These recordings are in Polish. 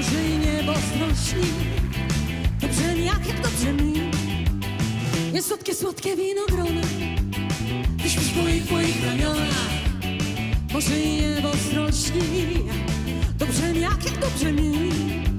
Może i niebo strąśni Dobrze mi, jak, jak dobrze mi. Jest słodkie, słodkie winogrona Wyśpisz w moich, moich ramionach Może i niebo strąśni Dobrze mi, jak, jak dobrze mi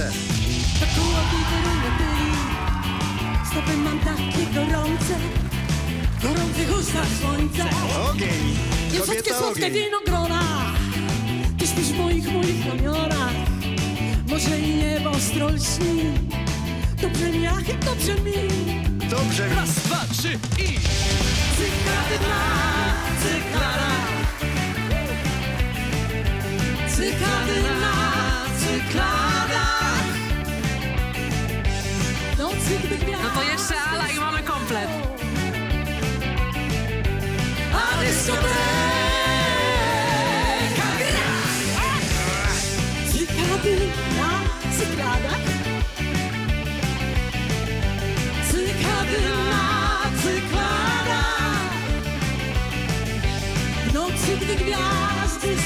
chwilę Ile? Taką obliwę byli. Stopy mam takie gorące. W gorących ustach słońce Ogień! Jest słodkie, Kobieta słodkie ogień! winogrona. Ty śpisz w moich, moich ramionach Może i niebo strolśni. Dobrze mi, ach, jak dobrze mi. Dobrze. Mi! Raz, dwa, trzy i... Cykadyna, cyklara Cykadyna, cyklara No to jeszcze Ala i mamy komplet. A dyskoteka gra! Cykady na cykadach Cykady na cykadach W nocy, gdy gwiazdy